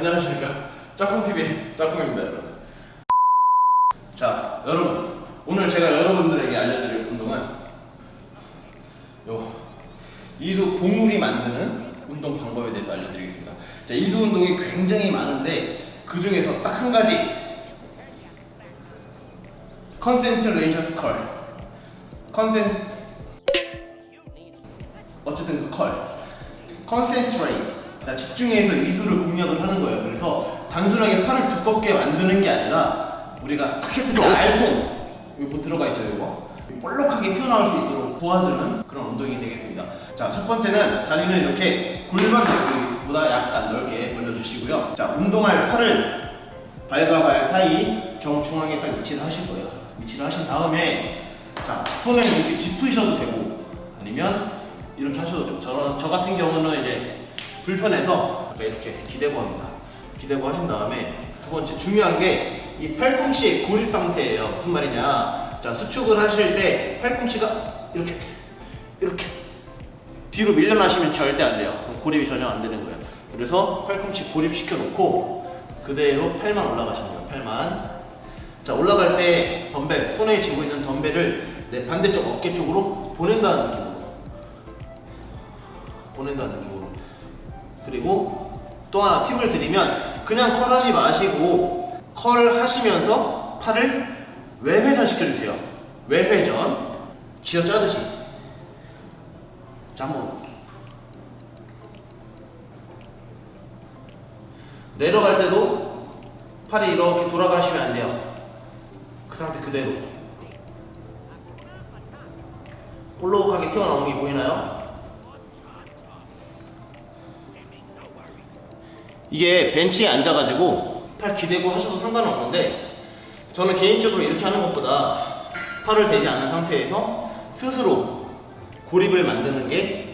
안녕하십니까. 짝꿍TV 짝꿍입니다 여러분. 자 여러분. 오늘 제가 여러분들에게 알려드릴 운동은 요 이두 봉우리 만드는 운동 방법에 대해서 알려드리겠습니다. 자 이두 운동이 굉장히 많은데 그 중에서 딱 한 가지 컨센트레이션 스컬 컨센 어쨌든 그컬 컨센트레이트 집중해서 이두를 공략을 하는 거예요. 그래서 단순하게 팔을 두껍게 만드는 게 아니라 우리가 딱 했을 때 알통 이거 뭐 들어가 있죠 이거? 볼록하게 튀어나올 수 있도록 도와주는 그런 운동이 되겠습니다. 자 첫 번째는 다리는 이렇게 골반 넓이보다 약간 넓게 벌려주시고요. 자 운동할 팔을 발과 발 사이 정중앙에 딱 위치를 하실 거예요. 위치를 하신 다음에 자 손을 이렇게 짚으셔도 되고 아니면 이렇게 하셔도 되고 저는 저 같은 경우는 이제 불편해서 이렇게 기대고 합니다. 기대고 하신 다음에 두 번째 중요한 게 이 팔꿈치의 고립 상태예요. 무슨 말이냐? 자 수축을 하실 때 팔꿈치가 이렇게 이렇게 뒤로 밀려나시면 절대 안 돼요. 고립이 전혀 안 되는 거예요. 그래서 팔꿈치 고립 시켜 놓고 그대로 팔만 거예요. 팔만. 자 올라갈 때 덤벨 손에 쥐고 있는 덤벨을 내 반대쪽 어깨 쪽으로 보낸다는 느낌으로 보낸다는 느낌으로 그리고 또 하나 팁을 드리면 그냥 컬하지 마시고 컬 하시면서 팔을 외회전 시켜주세요. 외회전. 쥐어 짜듯이. 자 한번. 내려갈 때도 팔이 이렇게 돌아가시면 안 돼요. 그 상태 그대로. 볼록하게 튀어나오는 게 보이나요? 이게 벤치에 앉아가지고 팔 기대고 하셔도 상관없는데 저는 개인적으로 이렇게 하는 것보다 팔을 대지 않은 상태에서 스스로 고립을 만드는 게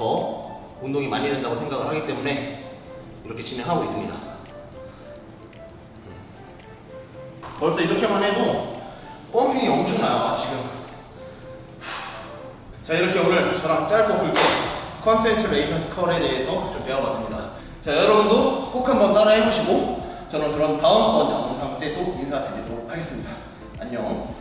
더 운동이 많이 된다고 생각을 하기 때문에 이렇게 진행하고 있습니다. 벌써 이렇게만 해도 펌핑이 엄청나요 지금. 자 이렇게 오늘 저랑 짧고 굵게 컨센트레이션 스컬에 대해서 좀 배워봤습니다 자 여러분도 꼭 한번 따라 해보시고 저는 그럼 다음번 영상 때 또 인사드리도록 하겠습니다. 안녕